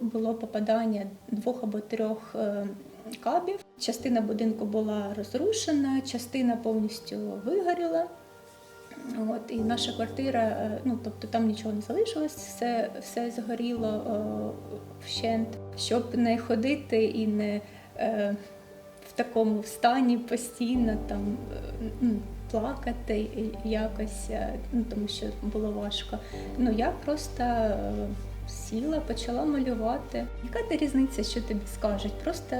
Було попадання двох або трьох е, кабів. Частина будинку була розрушена, частина повністю вигоріла. От, і наша квартира, е, ну тобто там нічого не залишилось, все, все згоріло е, вщент. Щоб не ходити і не е, в такому стані постійно там е, ну, плакати якось, ну тому що було важко. Ну я просто е, сіла, почала малювати. Яка ти різниця, що тобі скажуть? Просто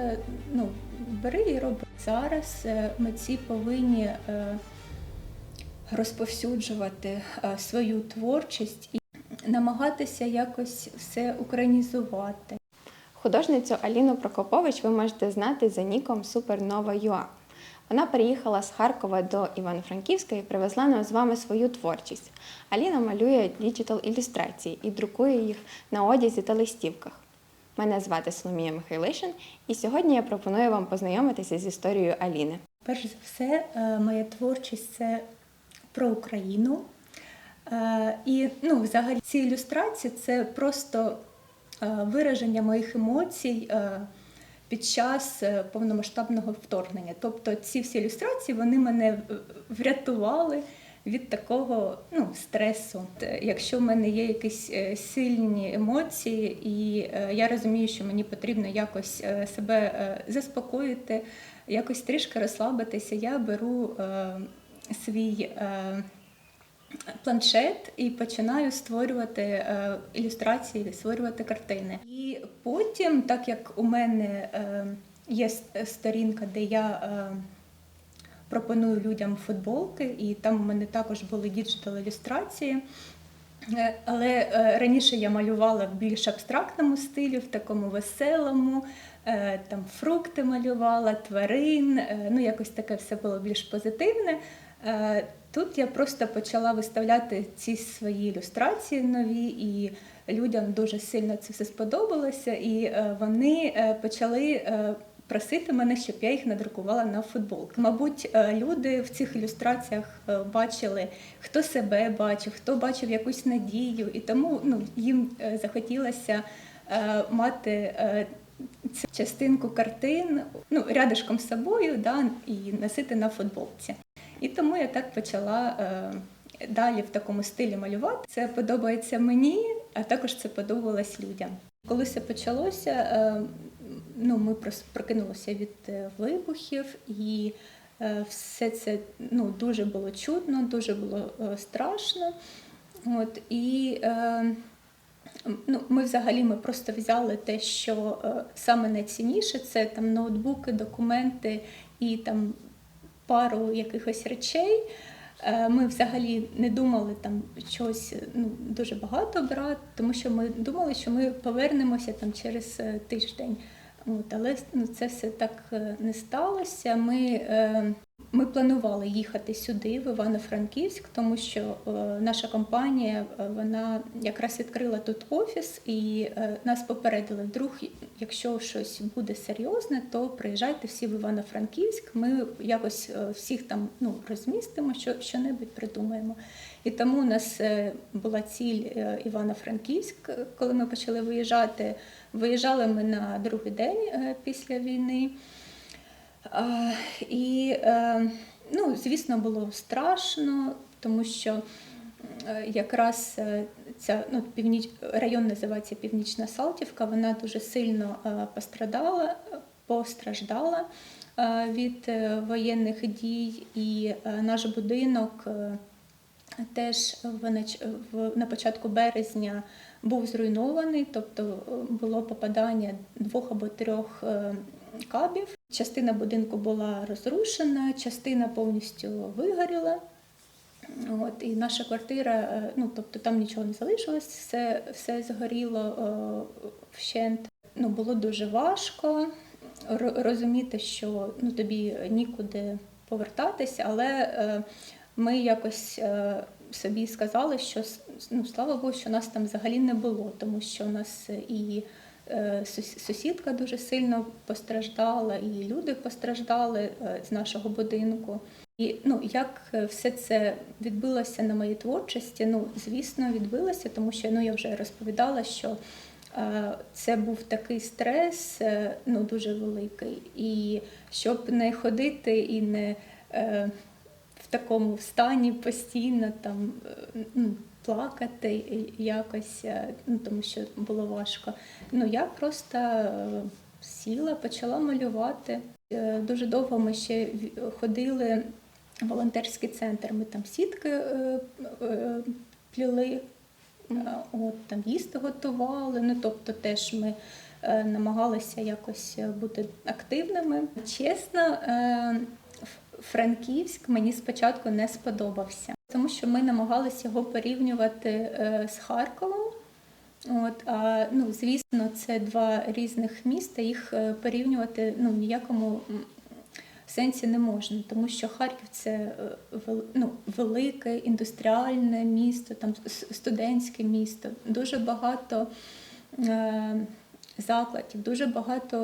ну, бери і роби. Зараз е, митці повинні. е, розповсюджувати е, свою творчість і намагатися якось все українізувати. Художницю Аліну Прокопович ви можете знати за ніком Supernova.ua. Вона переїхала з Харкова до Івано-Франківська і привезла нам з вами свою творчість. Аліна малює діджитал ілюстрації і друкує їх на одязі та листівках. Мене звати Соломія Михайлишин, і сьогодні я пропоную вам познайомитися з історією Аліни. Перш за все, е, моя творчість це про Україну. Е, І ну, взагалі ці ілюстрації це просто е, вираження моїх емоцій під час е, повномасштабного вторгнення. Тобто ці всі ілюстрації вони мене врятували від такого ну, стресу. Е, Якщо в мене є якісь е, сильні емоції, і я розумію, що мені потрібно якось себе заспокоїти, якось трішки розслабитися, я беру свій планшет і починаю створювати е, ілюстрації, створювати картини. І потім, так як у мене е, є сторінка, де я е, пропоную людям футболки, і там у мене також були діджитал ілюстрації. Е, Але е, раніше я малювала в більш абстрактному стилі, в такому веселому, е, там фрукти малювала, тварин, е, ну якось таке все було більш позитивне. Тут я просто почала виставляти ці свої ілюстрації нові, і людям дуже сильно це все сподобалося, і е, вони е, почали е, просити мене, щоб я їх надрукувала на футболки. Мабуть, люди в цих ілюстраціях бачили, хто себе бачив, хто бачив якусь надію, і тому ну, їм захотілося мати. Цю частинку картин ну, рядишком з собою да, і носити на футболці. І тому я так почала е, далі в такому стилі малювати. Це подобається мені, а також це подобалось людям. Коли це почалося, е, ну, ми прос- прокинулися від е, вибухів, і все це ну, дуже було чутно, дуже було страшно. От, і Ну, ми взагалі ми просто взяли те, що саме найцінніше це там ноутбуки, документи і там пару якихось речей. Е, Ми взагалі не думали там щось ну, дуже багато брати, тому що ми думали, що ми повернемося там через е, тиждень. От, але ну, це все так е, не сталося. Ми, е, ми планували їхати сюди, в Івано-Франківськ, тому що е, наша компанія вона якраз відкрила тут офіс, і нас попередили, вдруг, якщо щось буде серйозне, то приїжджайте всі в Івано-Франківськ. Ми якось всіх там ну, розмістимо, що що-небудь придумаємо. І тому у нас е, була ціль е, Івано-Франківськ, коли ми почали виїжджати. Виїжджали ми на другий день е, після війни. І, ну, звісно, було страшно, тому що якраз ця ну, північ, район називається Північна Салтівка, вона дуже сильно пострадала, постраждала від воєнних дій, і наш будинок теж на початку березня був зруйнований, тобто е, було попадання двох або трьох е, кабів. Частина будинку була розрушена, частина повністю вигоріла. От, і наша квартира, е, ну тобто там нічого не залишилось, все, все згоріло вщент. Ну, було дуже важко розуміти, що ну, тобі нікуди повертатись, але ми якось собі сказали, що ну, слава Богу, що нас там взагалі не було, тому що у нас і е, сусідка дуже сильно постраждала, і люди постраждали е, з нашого будинку. І ну, як все це відбилося на моїй творчості? Ну, звісно, відбилося, тому що ну, я вже розповідала, що е, це був такий стрес, ну дуже великий. І щоб не ходити і не такому стані постійно там е, ну, плакати якось, е, ну тому що було важко. Ну я просто е, сіла, почала малювати. Дуже довго ми ще ходили в волонтерський центр. Ми там сітки пліли, от там їсти готували. Ну тобто, теж ми намагалися якось бути активними. Чесно, Франківськ мені спочатку не сподобався, тому що ми намагалися його порівнювати е, з Харковом. От, а, ну, звісно, це два різних міста, їх е, порівнювати ну, ніякому сенсі не можна, тому що Харків це е, ну, велике індустріальне місто, там студентське місто, дуже багато закладів, дуже багато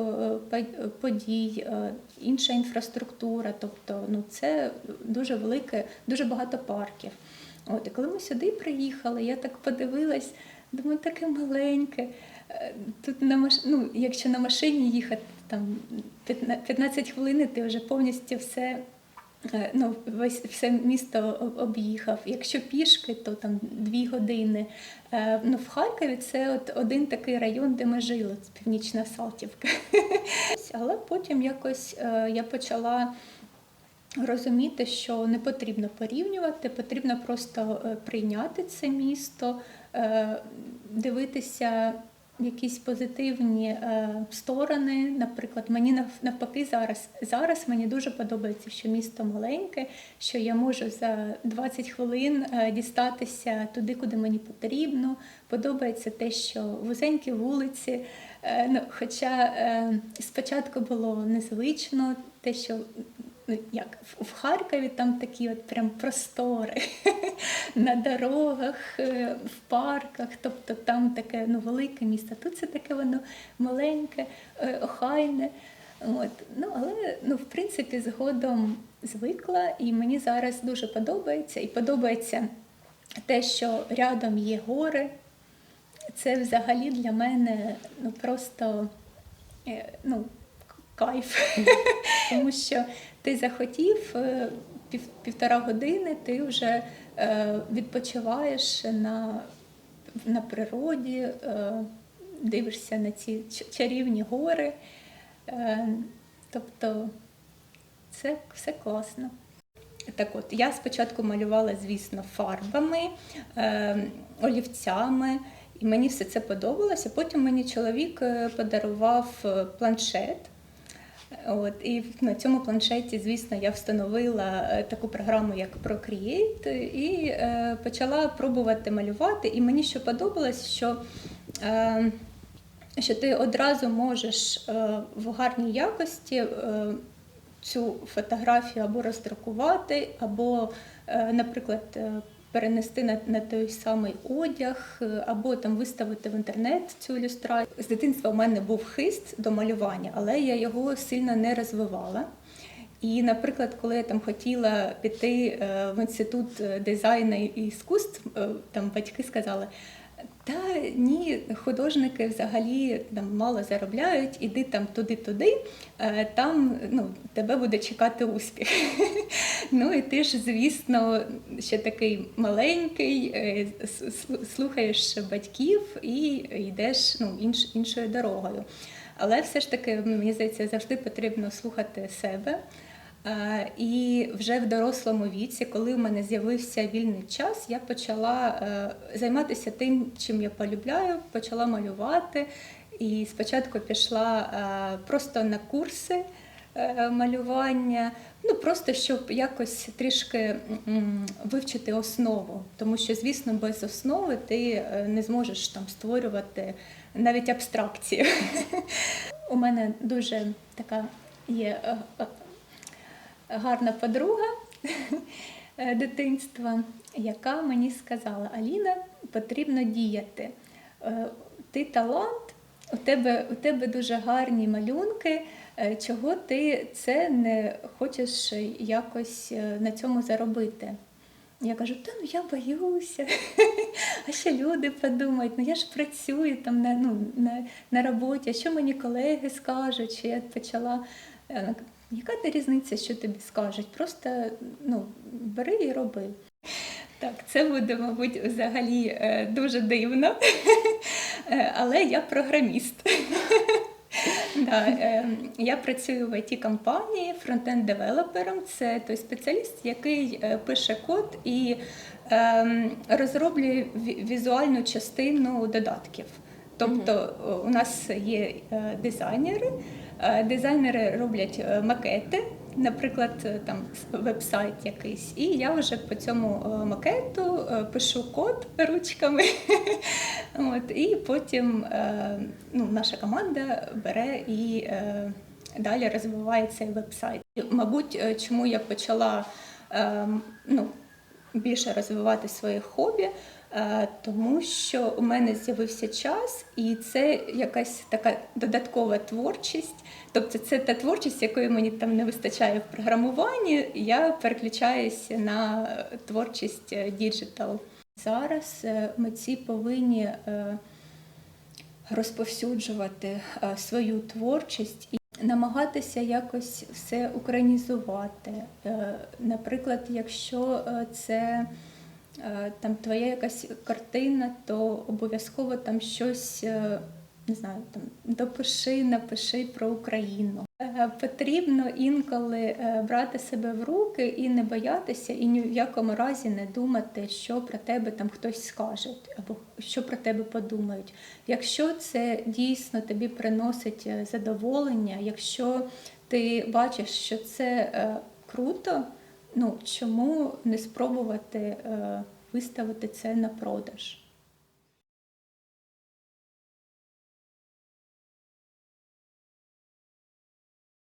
е, подій, е, інша інфраструктура, тобто ну, це дуже велике, дуже багато парків. От, і коли ми сюди приїхали, я так подивилась, думаю, таке маленьке. Е, Тут на маш... ну, якщо на машині їхати там 15 15 хвилин, ти вже повністю все, ну, весь все місто об'їхав. Якщо пішки, то там дві години. Е, Ну, в Харкові це от один такий район, де ми жили, це Північна Салтівка. Але потім якось е, я почала розуміти, що не потрібно порівнювати, потрібно просто е, прийняти це місто, е, дивитися якісь позитивні е, сторони. Наприклад, мені навпаки зараз, зараз мені дуже подобається, що місто маленьке, що я можу за 20 хвилин е, дістатися туди, куди мені потрібно. Подобається те, що вузенькі вулиці. Е, Ну, хоча е, спочатку було незвично, те, що як в- в Харкові там такі от прям простори на дорогах, е, в парках, тобто там таке ну, велике місто. Тут це таке воно маленьке, е, охайне. От. Ну, але ну, в принципі згодом звикла, і мені зараз дуже подобається. І подобається те, що рядом є гори. Це взагалі для мене ну, просто е, ну, кайф. Тому що ти захотів е, пів, півтора години, ти вже е, відпочиваєш на, на природі, е, дивишся на ці чарівні гори. Е, тобто це все класно. Так от, я спочатку малювала, звісно, фарбами, е, олівцями, і мені все це подобалося. Потім мені чоловік подарував планшет. От, і на цьому планшеті, звісно, я встановила е, таку програму, як Procreate, і е, почала пробувати малювати. І мені що подобалось, що, е, що ти одразу можеш е, в гарній якості е, цю фотографію або роздрукувати, або, е, наприклад, е, перенести на, на той самий одяг, е, або там виставити в інтернет цю ілюстрацію. З дитинства в мене був хист до малювання, але я його сильно не розвивала. І, наприклад, коли я там хотіла піти е, в інститут е, дизайну і іскусств, там батьки сказали. Та ні, художники взагалі там мало заробляють, іди там туди-туди, е, там ну, тебе буде чекати успіх. Ну і ти ж, звісно, ще такий маленький, е, слухаєш батьків і йдеш ну, інш, іншою дорогою. Але все ж таки, мені здається, завжди потрібно слухати себе. І вже в дорослому віці, коли в мене з'явився вільний час, я почала е, займатися тим, чим я полюбляю, почала малювати. І спочатку пішла е, просто на курси е, малювання, ну просто щоб якось трішки вивчити основу. Тому що, звісно, без основи ти не зможеш там створювати навіть абстракцію. У мене дуже така є гарна подруга дитинства, яка мені сказала: Аліна, потрібно діяти. Е, Ти талант, у тебе, у тебе дуже гарні малюнки. е, Чого ти це не хочеш якось е, на цьому заробити? Я кажу, та ну я боюся, а що люди подумають, ну я ж працюю там на, ну, на, на роботі, а що мені колеги скажуть, що я почала. Яка ти різниця, що тобі скажуть? Просто ну, бери і роби. Так, це буде, мабуть, взагалі е, дуже дивно, Е, але я програміст. Да, е, я працюю в it компанії фронтенд-девелопером. Це той спеціаліст, який пише код і е, розроблює візуальну частину додатків. Тобто у нас є дизайнери, дизайнери роблять е, макети, наприклад, е, там веб-сайт якийсь, і я вже по цьому е, макету е, пишу код ручками. От, і потім е, ну, наша команда бере і е, далі розвиває цей веб-сайт. Мабуть, е, чому я почала е, ну, більше розвивати своє хобі, е, тому що у мене з'явився час, і це якась така додаткова творчість. Тобто це та творчість, якої мені там не вистачає в програмуванні. Я переключаюся на творчість е, діджитал. Зараз е, митці повинні е, розповсюджувати е, свою творчість намагатися якось все українізувати. Е, Наприклад, якщо е, це е, там твоя якась картина, то обов'язково там щось. Не знаю, там допиши, напиши про Україну. Е, Потрібно інколи е, брати себе в руки і не боятися, і ні в якому разі не думати, що про тебе там хтось скаже, або що про тебе подумають. Якщо це дійсно тобі приносить е, задоволення, якщо ти бачиш, що це круто, ну чому не спробувати виставити це на продаж?